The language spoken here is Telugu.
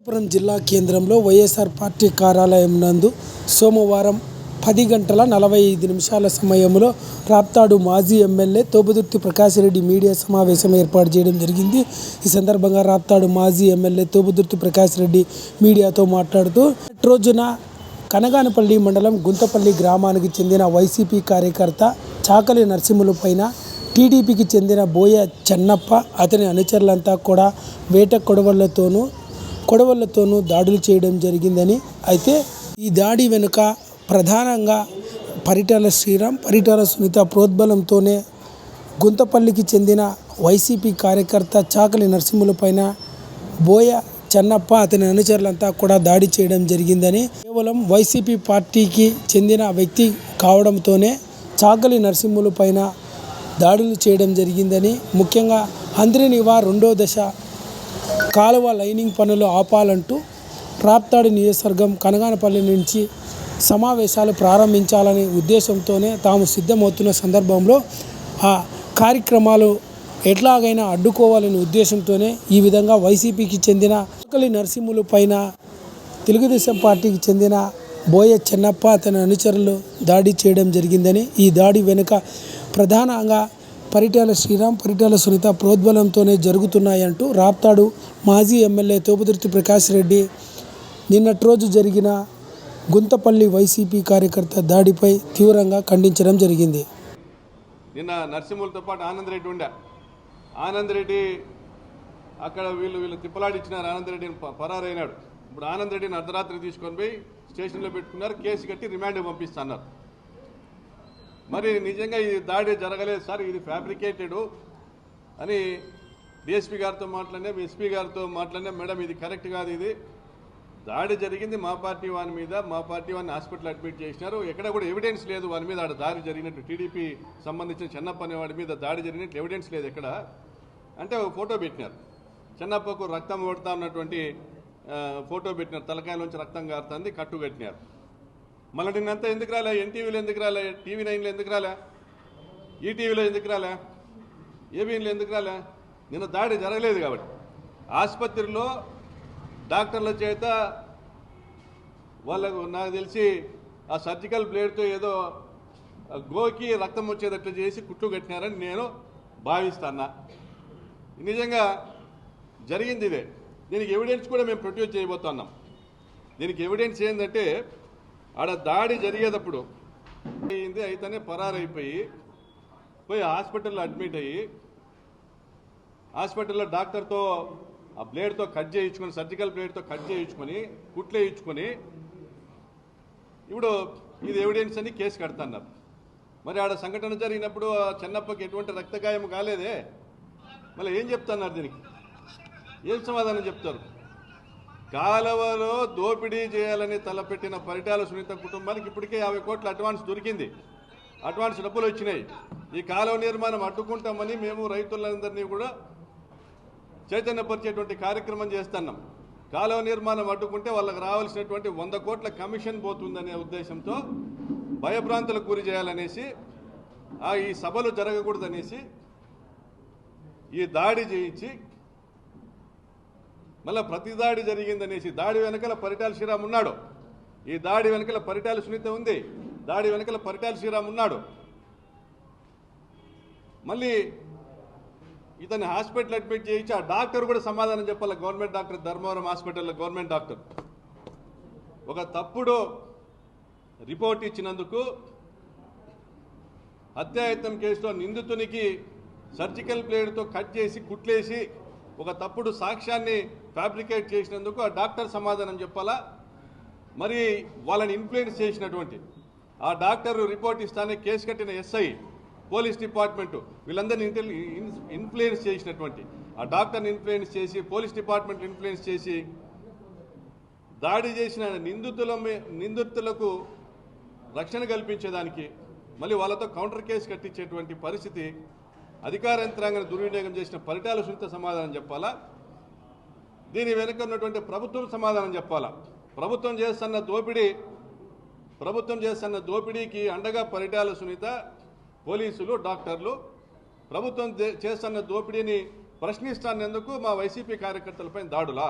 అనంతపురం జిల్లా కేంద్రంలో వైఎస్ఆర్ పార్టీ కార్యాలయం నందు సోమవారం పది గంటల నలభై ఐదు నిమిషాల సమయంలో రాప్తాడు మాజీ ఎమ్మెల్యే తోపుదుర్తి ప్రకాశ్రెడ్డి మీడియా సమావేశం ఏర్పాటు చేయడం జరిగింది. ఈ సందర్భంగా రాప్తాడు మాజీ ఎమ్మెల్యే తోపుదుర్తి ప్రకాశ్రెడ్డి మీడియాతో మాట్లాడుతూ రోజున కనగానపల్లి మండలం గుంతపల్లి గ్రామానికి చెందిన వైసీపీ కార్యకర్త చాకలి నరసింహుల పైన టీడీపీకి చెందిన బోయ చెన్నప్ప అతని అనుచరులంతా కూడా వేట కొడవళ్ళతోనూ కొడవళ్ళతోనూ దాడులు చేయడం జరిగిందని అయితే ఈ దాడి వెనుక ప్రధానంగా పరిటాల శ్రీరామ్ పరిటాల సునీత ప్రోద్బలంతోనే గుంతపల్లికి చెందిన వైసీపీ కార్యకర్త చాకలి నరసింహుల పైన బోయ చెన్నప్ప అతని అనుచరులంతా కూడా దాడి చేయడం జరిగిందని కేవలం వైసీపీ పార్టీకి చెందిన వ్యక్తి కావడంతోనే చాకలి నరసింహుల పైన దాడులు చేయడం జరిగిందని ముఖ్యంగా అంద్రినివా రెండో దశ కాలువ లైనింగ్ పనులు ఆపాలంటూ రాప్తాడు నియోజకవర్గం కనగానపల్లి నుంచి సమావేశాలు ప్రారంభించాలనే ఉద్దేశంతోనే తాము సిద్ధమవుతున్న సందర్భంలో ఆ కార్యక్రమాలు ఎట్లాగైనా అడ్డుకోవాలనే ఉద్దేశంతోనే ఈ విధంగా వైసీపీకి చెందిన ఆకలి నరసింహులు పైన తెలుగుదేశం పార్టీకి చెందిన బోయ చెన్నప్ప అతని అనుచరులు దాడి చేయడం జరిగిందని ఈ దాడి వెనుక ప్రధానంగా పరిటాల శ్రీరామ్ పరిటాల సునీత ప్రోద్బలంతోనే జరుగుతున్నాయంటూ రాప్తాడు మాజీ ఎమ్మెల్యే తోపుదుర్తి ప్రకాష్ రెడ్డి. నిన్నటి రోజు జరిగిన గుంతపల్లి వైసీపీ కార్యకర్త దాడిపై తీవ్రంగా ఖండించడం జరిగింది. నిన్న నర్సింహులతో పాటు ఆనంద్ రెడ్డి ఉండే. ఆనంద్ రెడ్డి అక్కడ వీళ్ళు వీళ్ళు తిప్పలాడిచ్చినారు. ఆనంద్ రెడ్డిని పరారైనాడు. ఇప్పుడు ఆనంద్ రెడ్డిని అర్ధరాత్రి తీసుకొని పోయి స్టేషన్లో పెట్టుకున్నారు. కేసు కట్టి రిమాండ్ పంపిస్తున్నారు. మరి నిజంగా ఈ దాడి జరగలేదు సార్ ఇది ఫ్యాబ్రికేటెడ్ అని డిఎస్పీ గారితో మాట్లాడినా ఎస్పీ గారితో మాట్లాడినా మేడం ఇది కరెక్ట్ కాదు ఇది. దాడి జరిగింది మా పార్టీ వాని మీద మా పార్టీ వాని హాస్పిటల్ అడ్మిట్ చేసినారు. ఎక్కడ కూడా ఎవిడెన్స్ లేదు వాని మీద ఆడ దాడి జరిగినట్టు. టీడీపీ సంబంధించిన చెన్నప్ప అనేవాడి మీద దాడి జరిగినట్టు ఎవిడెన్స్ లేదు ఎక్కడ. అంటే ఒక ఫోటో పెట్టినారు. చెన్నప్పకు రక్తం కొడతా ఉన్నటువంటి ఫోటో పెట్టినారు. తలకాయలోంచి రక్తం కారుతుంది కట్టు కట్టినారు. మళ్ళీ నిన్నంతా ఎందుకు రాలే? ఎన్టీవీలో ఎందుకు రాలే? టీవీ నైన్లో ఎందుకు రాలే? ఈటీవీలో ఎందుకు రాలే? ఏబీఎన్లో ఎందుకు రాలే? నిన్న దాడి జరగలేదు కాబట్టి. ఆసుపత్రిలో డాక్టర్ల చేత వాళ్ళకు నాకు తెలిసి ఆ సర్జికల్ బ్లేడ్తో ఏదో ఆ గోకి రక్తం వచ్చేటట్లు చేసి కుట్లు కట్టినారని నేను భావిస్తాను నిజంగా జరిగింది ఇదే. దీనికి ఎవిడెన్స్ కూడా మేము ప్రొడ్యూస్ చేయబోతున్నాం. దీనికి ఎవిడెన్స్ ఏంటంటే ఆడ దాడి జరిగేటప్పుడు అయింది అయితేనే పరారైపోయి పోయి హాస్పిటల్లో అడ్మిట్ అయ్యి హాస్పిటల్లో డాక్టర్తో ఆ బ్లేడ్తో కట్ చేయించుకొని సర్జికల్ బ్లేడ్తో కట్ చేయించుకొని కుట్లు వేయించుకొని ఇప్పుడు ఇది ఎవిడెన్స్ అని కేసు కడుతున్నారు. మరి ఆడ సంఘటన జరిగినప్పుడు ఆ చెన్నప్పకి ఎటువంటి రక్తగాయం కాలేదే? మళ్ళీ ఏం చెప్తున్నారు దీనికి? ఏం సమాధానం చెప్తారు? కాలువలో దోపిడీ చేయాలని తలపెట్టిన పరిటాల సునీత కుటుంబానికి ఇప్పటికే యాభై కోట్ల అడ్వాన్స్ దొరికింది. అడ్వాన్స్ డబ్బులు వచ్చినాయి. ఈ కాలువ నిర్మాణం అడ్డుకుంటామని మేము రైతులందరినీ కూడా చైతన్యపరిచేటువంటి కార్యక్రమం చేస్తున్నాం. కాలువ నిర్మాణం అడ్డుకుంటే వాళ్ళకి రావాల్సినటువంటి వంద కోట్ల కమిషన్ పోతుందనే ఉద్దేశంతో భయభ్రాంతులకు గురి చేయాలనేసి ఆ ఈ సభలు జరగకూడదనేసి ఈ దాడి చేయించి మళ్ళీ ప్రతి దాడి జరిగిందనేసి దాడి వెనకల పరిటాల శ్రీరామ్ ఉన్నాడు. ఈ దాడి వెనకాల పరిటాల సునీత ఉంది. దాడి వెనకల పరిటాల శ్రీరామ్ ఉన్నాడు. మళ్ళీ ఇతన్ని హాస్పిటల్ అడ్మిట్ చేయించి ఆ డాక్టర్ కూడా సమాధానం చెప్పాలి. గవర్నమెంట్ డాక్టర్ ధర్మవరం హాస్పిటల్లో గవర్నమెంట్ డాక్టర్. ఒక తప్పుడు రిపోర్ట్ ఇచ్చినందుకు హత్యాయత్నం కేసులో నిందితునికి సర్జికల్ బ్లేడ్తో కట్ చేసి కుట్లేసి ఒక తప్పుడు సాక్ష్యాన్ని ఫ్యాబ్రికేట్ చేసినందుకు ఆ డాక్టర్ సమాధానం చెప్పాలా? మరి వాళ్ళని ఇన్ఫ్లుయెన్స్ చేసినటువంటి ఆ డాక్టర్ రిపోర్ట్ ఇస్తానే కేసు కట్టిన ఎస్ఐ పోలీస్ డిపార్ట్మెంట్ వీళ్ళందరినీ ఇన్ఫ్లుయెన్స్ చేసినటువంటి ఆ డాక్టర్ని ఇన్ఫ్లుయెన్స్ చేసి పోలీస్ డిపార్ట్మెంట్ ఇన్ఫ్లుయెన్స్ చేసి దాడి చేసిన నిందితుల మీ- నిందితులకు రక్షణ కల్పించేదానికి మళ్ళీ వాళ్ళతో కౌంటర్ కేసు కట్టించేటువంటి పరిస్థితి అధికార యంత్రాంగాన్ని దుర్వినియోగం చేసిన పరిటాల సునీత సమాధానం చెప్పాలా? దీని వెనుక ఉన్నటువంటి ప్రభుత్వం సమాధానం చెప్పాలా? ప్రభుత్వం చేస్తున్న దోపిడీ ప్రభుత్వం చేస్తున్న దోపిడీకి అండగా పరిటాల సునీత పోలీసులు డాక్టర్లు ప్రభుత్వం చేస్తున్న దోపిడీని ప్రశ్నిస్తానందుకు మా వైసీపీ కార్యకర్తలపై దాడులా?